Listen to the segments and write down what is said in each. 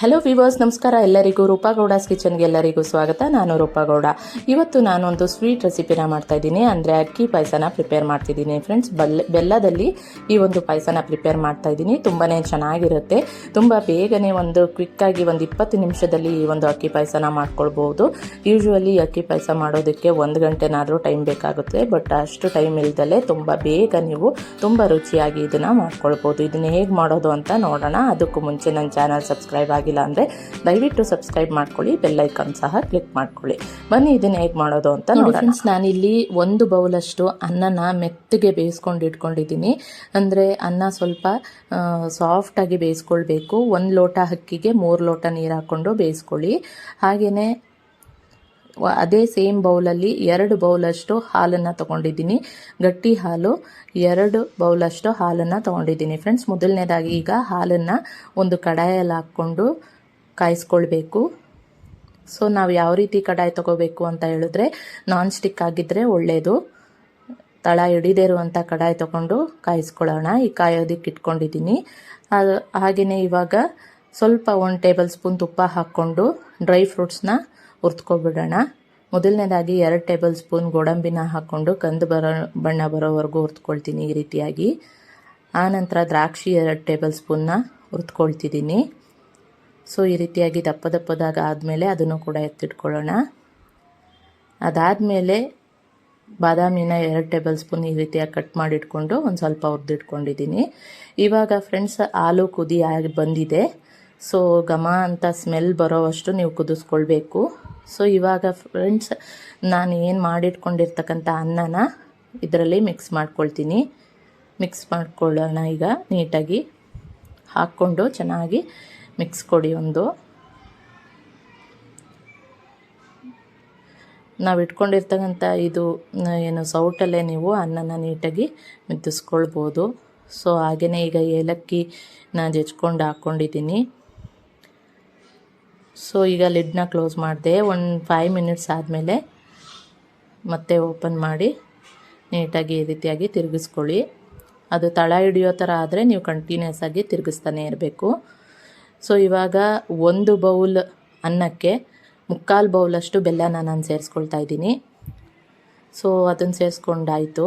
Hello viewers ನಮಸ್ಕಾರ. ಎಲ್ಲರಿಗೂ ರೂಪಾಗೌಡಾಸ್ ಕಿಚನ್ಗೆ ಎಲ್ಲರಿಗೂ ಸ್ವಾಗತ. ನಾನು ರೂಪಾಗೌಡ ಇವತ್ತು ನಾನೊಂದು ಸ್ವೀಟ್ ರೆಸಿಪಿನ ಮಾಡ್ತಾ ಇದ್ದೀನಿ. ಅಂದರೆ ಅಕ್ಕಿ ಪಾಯಸನ ಪ್ರಿಪೇರ್ ಮಾಡ್ತಿದ್ದೀನಿ. ಫ್ರೆಂಡ್ಸ್ ಬಲ್, ಬೆಲ್ಲದಲ್ಲಿ ಈ ಒಂದು ಪಾಯಸನ ಪ್ರಿಪೇರ್ ಮಾಡ್ತಾ ಇದ್ದೀನಿ. ತುಂಬಾ ಚೆನ್ನಾಗಿರುತ್ತೆ. ತುಂಬ ಬೇಗನೆ ಒಂದು ಕ್ವಿಕ್ಕಾಗಿ ಒಂದು ಇಪ್ಪತ್ತು ನಿಮಿಷದಲ್ಲಿ ಈ ಒಂದು ಅಕ್ಕಿ ಪಾಯಸನ ಮಾಡ್ಕೊಳ್ಬೋದು ಯೂಶ್ವಲಿ ಅಕ್ಕಿ ಪಾಯಸ ಮಾಡೋದಕ್ಕೆ ಒಂದು ಗಂಟೆನಾದರೂ ಟೈಮ್ ಬೇಕಾಗುತ್ತೆ. ಬಟ್ ಅಷ್ಟು ಟೈಮ್ ಇಲ್ಲದಲ್ಲೇ ತುಂಬ ಬೇಗ ನೀವು ತುಂಬ ರುಚಿಯಾಗಿ ಇದನ್ನು ಮಾಡ್ಕೊಳ್ಬೋದು ಇದನ್ನು ಹೇಗೆ ಮಾಡೋದು ಅಂತ ನೋಡೋಣ. ಅದಕ್ಕೂ ಮುಂಚೆ ನನ್ನ ಚಾನಲ್ ಸಬ್ಸ್ಕ್ರೈಬ್ ಆಗಿಲ್ಲ ಅಂದರೆ ದಯವಿಟ್ಟು ಸಬ್ಸ್ಕ್ರೈಬ್ ಮಾಡ್ಕೊಳ್ಳಿ ಬೆಲ್ ಐಕಾನ್ ಸಹ ಕ್ಲಿಕ್ ಮಾಡ್ಕೊಳ್ಳಿ. ಬನ್ನಿ ಇದನ್ನು ಹೇಗೆ ಮಾಡೋದು ಅಂತ ನೋಡಿ ಫ್ರೆಂಡ್ಸ್ ನಾನಿಲ್ಲಿ ಒಂದು ಬೌಲಷ್ಟು ಅನ್ನನ ಮೆತ್ತಗೆ ಬೇಯಿಸ್ಕೊಂಡು ಇಟ್ಕೊಂಡಿದ್ದೀನಿ. ಅಂದರೆ ಅನ್ನ ಸ್ವಲ್ಪ ಸಾಫ್ಟಾಗಿ ಬೇಯಿಸ್ಕೊಳ್ಬೇಕು. ಒಂದು ಲೋಟ ಹಕ್ಕಿಗೆ ಮೂರು ಲೋಟ ನೀರು ಹಾಕ್ಕೊಂಡು ಬೇಯಿಸ್ಕೊಳ್ಳಿ. ಹಾಗೆಯೇ ಅದೇ ಸೇಮ್ ಬೌಲಲ್ಲಿ ಎರಡು ಬೌಲಷ್ಟು ಹಾಲನ್ನು ತಗೊಂಡಿದ್ದೀನಿ. ಗಟ್ಟಿ ಹಾಲು ಎರಡು ಬೌಲಷ್ಟು ಹಾಲನ್ನು ತಗೊಂಡಿದ್ದೀನಿ. ಫ್ರೆಂಡ್ಸ್ ಮೊದಲನೇದಾಗಿ ಈಗ ಹಾಲನ್ನು ಒಂದು ಕಡಾಯಲ್ಲಿ ಹಾಕ್ಕೊಂಡು ಕಾಯಿಸ್ಕೊಳ್ಬೇಕು. ಸೊ ನಾವು ಯಾವ ರೀತಿ ಕಡಾಯಿ ತಗೋಬೇಕು ಅಂತ ಹೇಳಿದ್ರೆ ನಾನ್ ಸ್ಟಿಕ್ ಆಗಿದ್ದರೆ ಒಳ್ಳೆಯದು ತಳ ಹಿಡಿದೇ ಇರುವಂಥ ಕಡಾಯಿ ತಗೊಂಡು ಕಾಯಿಸ್ಕೊಳ್ಳೋಣ. ಈ ಕಾಯೋದಕ್ಕೆ ಇಟ್ಕೊಂಡಿದ್ದೀನಿ. ಹಾಗೆಯೇ ಇವಾಗ ಸ್ವಲ್ಪ ಒಂದು ಟೇಬಲ್ ಸ್ಪೂನ್ ತುಪ್ಪ ಹಾಕ್ಕೊಂಡು ಡ್ರೈ ಫ್ರೂಟ್ಸ್ನ ಹುರ್ತ್ಕೊಬಿಡೋಣ ಮೊದಲನೇದಾಗಿ ಎರಡು ಟೇಬಲ್ ಸ್ಪೂನ್ ಗೋಡಂಬಿನ ಹಾಕ್ಕೊಂಡು ಕಂದು ಬರೋ ಬಣ್ಣ ಬರೋವರೆಗೂ ಹುರ್ತ್ಕೊಳ್ತೀನಿ ಈ ರೀತಿಯಾಗಿ. ಆನಂತರ ದ್ರಾಕ್ಷಿ ಎರಡು ಟೇಬಲ್ ಸ್ಪೂನ್ನ ಹುರ್ತ್ಕೊಳ್ತಿದ್ದೀನಿ ಸೊ, ಈ ರೀತಿಯಾಗಿ ದಪ್ಪ ದಪ್ಪದಾಗ ಆದಮೇಲೆ ಅದನ್ನು ಕೂಡ ಎತ್ತಿಟ್ಕೊಳ್ಳೋಣ. ಅದಾದಮೇಲೆ ಬಾದಾಮಿನ ಎರಡು ಟೇಬಲ್ ಸ್ಪೂನ್ ಈ ರೀತಿಯಾಗಿ ಕಟ್ ಮಾಡಿಟ್ಕೊಂಡು ಒಂದು ಸ್ವಲ್ಪ ಹುರಿದಿಟ್ಕೊಂಡಿದ್ದೀನಿ. ಇವಾಗ ಫ್ರೆಂಡ್ಸ್, ಹಾಲು ಕುದಿ ಆಗಿ ಬಂದಿದೆ. ಸೊ, ಘಮ ಅಂತ ಸ್ಮೆಲ್ ಬರೋವಷ್ಟು ನೀವು ಕುದಿಸ್ಕೊಳ್ಬೇಕು. ಸೊ ಇವಾಗ ಫ್ರೆಂಡ್ಸ್ ನಾನು ಏನು ಮಾಡಿಟ್ಕೊಂಡಿರ್ತಕ್ಕಂಥ ಅನ್ನನ ಇದರಲ್ಲಿ ಮಿಕ್ಸ್ ಮಾಡ್ಕೊಳ್ತೀನಿ. ಮಿಕ್ಸ್ ಮಾಡ್ಕೊಳ್ಳೋಣ ಈಗ ನೀಟಾಗಿ. ಹಾಕ್ಕೊಂಡು ಚೆನ್ನಾಗಿ ಮಿಕ್ಸ್ ಕೊಡಿ ಒಂದು. ನಾವು ಇಟ್ಕೊಂಡಿರ್ತಕ್ಕಂಥ ಇದು ಏನು, ಸೌಟಲ್ಲೇ ನೀವು ಅನ್ನನ ನೀಟಾಗಿ ಮಿದ್ದಿಸ್ಕೊಳ್ಬೋದು. ಸೊ ಹಾಗೆಯೇ ಈಗ ಏಲಕ್ಕಿ ನಾನು ಜಜ್ಕೊಂಡು ಹಾಕ್ಕೊಂಡಿದ್ದೀನಿ ಸೊ ಈಗ ಲಿಡ್ನ ಕ್ಲೋಸ್ ಮಾಡಿದೆ. ಒಂದು ಫೈವ್ ಮಿನಿಟ್ಸ್ ಆದಮೇಲೆ ಮತ್ತೆ ಓಪನ್ ಮಾಡಿ ನೀಟಾಗಿ ಈ ರೀತಿಯಾಗಿ ತಿರುಗಿಸ್ಕೊಳ್ಳಿ. ಅದು ತಳ ಹಿಡಿಯೋ ಥರ ಆದರೆ ನೀವು ಕಂಟಿನ್ಯೂಸ್ ಆಗಿ ತಿರುಗಿಸ್ತಾನೆ ಇರಬೇಕು. ಸೊ ಇವಾಗ ಒಂದು ಬೌಲ್ ಅನ್ನಕ್ಕೆ ಮುಕ್ಕಾಲು ಬೌಲಷ್ಟು ಬೆಲ್ಲನ ನಾನು ಸೇರಿಸ್ಕೊಳ್ತಾ ಇದ್ದೀನಿ. ಸೊ ಅದನ್ನು ಸೇರಿಸ್ಕೊಂಡಾಯಿತು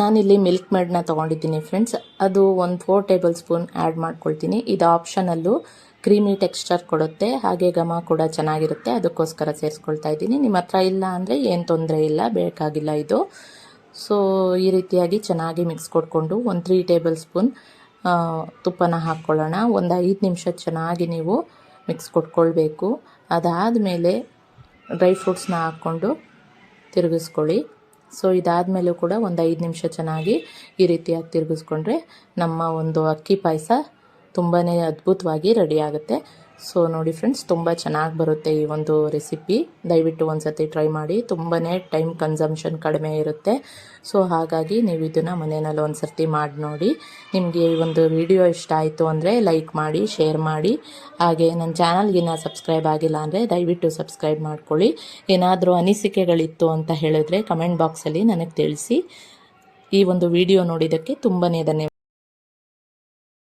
ನಾನಿಲ್ಲಿ ಮಿಲ್ಕ್ ಮೇಡನ್ನ ತೊಗೊಂಡಿದ್ದೀನಿ ಫ್ರೆಂಡ್ಸ್ ಅದು ಒಂದು ಫೋರ್ ಟೇಬಲ್ ಸ್ಪೂನ್ ಆ್ಯಡ್ ಮಾಡ್ಕೊಳ್ತೀನಿ. ಇದು ಆಪ್ಷನಲ್ಲೂ ಕ್ರೀಮಿ ಟೆಕ್ಸ್ಚರ್ ಕೊಡುತ್ತೆ. ಹಾಗೆ ಘಮ ಕೂಡ ಚೆನ್ನಾಗಿರುತ್ತೆ. ಅದಕ್ಕೋಸ್ಕರ ಸೇರಿಸ್ಕೊಳ್ತಾ ಇದ್ದೀನಿ. ನಿಮ್ಮ ಹತ್ರ ಇಲ್ಲ ಅಂದರೆ ಏನು ತೊಂದರೆ ಇಲ್ಲ, ಬೇಕಾಗಿಲ್ಲ ಇದು. ಸೊ ಈ ರೀತಿಯಾಗಿ ಚೆನ್ನಾಗಿ ಮಿಕ್ಸ್ ಕೊಟ್ಕೊಂಡು ಒಂದು ತ್ರೀ ಟೇಬಲ್ ಸ್ಪೂನ್ ತುಪ್ಪನ ಹಾಕ್ಕೊಳ್ಳೋಣ. ಒಂದು ಐದು ನಿಮಿಷ ಚೆನ್ನಾಗಿ ನೀವು ಮಿಕ್ಸ್ ಕೊಟ್ಕೊಳ್ಬೇಕು. ಅದಾದಮೇಲೆ ಡ್ರೈ ಫ್ರೂಟ್ಸ್ನ ಹಾಕ್ಕೊಂಡು ತಿರುಗಿಸ್ಕೊಳ್ಳಿ. ಸೊ ಇದಾದಮೇಲೂ ಕೂಡ ಒಂದು ಐದು ನಿಮಿಷ ಚೆನ್ನಾಗಿ ಈ ರೀತಿಯಾಗಿ ತಿರುಗಿಸ್ಕೊಂಡ್ರೆ ನಮ್ಮ ಒಂದು ಅಕ್ಕಿ ಪಾಯಸ ತುಂಬಾ ಅದ್ಭುತವಾಗಿ ರೆಡಿ ಆಗುತ್ತೆ. ಸೊ ನೋಡಿ ಫ್ರೆಂಡ್ಸ್ ತುಂಬ ಚೆನ್ನಾಗಿ ಬರುತ್ತೆ ಈ ಒಂದು ರೆಸಿಪಿ ದಯವಿಟ್ಟು ಒಂದು ಸತಿ ಟ್ರೈ ಮಾಡಿ. ತುಂಬಾ ಟೈಮ್ ಕನ್ಸಂಪ್ಷನ್ ಕಡಿಮೆ ಇರುತ್ತೆ. ಸೊ ಹಾಗಾಗಿ ನೀವು ಇದನ್ನು ಮನೆಯಲ್ಲಿ ಒಂದು ಸರ್ತಿ ಮಾಡಿ ನೋಡಿ. ನಿಮಗೆ ಈ ಒಂದು ವಿಡಿಯೋ ಇಷ್ಟ ಆಯಿತು ಅಂದರೆ ಲೈಕ್ ಮಾಡಿ ಶೇರ್ ಮಾಡಿ. ಹಾಗೆ ನನ್ನ ಚಾನಲ್ಗಿನ್ನ ಸಬ್ಸ್ಕ್ರೈಬ್ ಆಗಿಲ್ಲ ಅಂದರೆ ದಯವಿಟ್ಟು ಸಬ್ಸ್ಕ್ರೈಬ್ ಮಾಡ್ಕೊಳ್ಳಿ. ಏನಾದರೂ ಅನಿಸಿಕೆಗಳಿತ್ತು ಅಂತ ಹೇಳಿದ್ರೆ ಕಮೆಂಟ್ ಬಾಕ್ಸಲ್ಲಿ ನನಗೆ ತಿಳಿಸಿ. ಈ ಒಂದು ವಿಡಿಯೋ ನೋಡಿದ್ದಕ್ಕೆ ತುಂಬನೇ ಧನ್ಯವಾದ.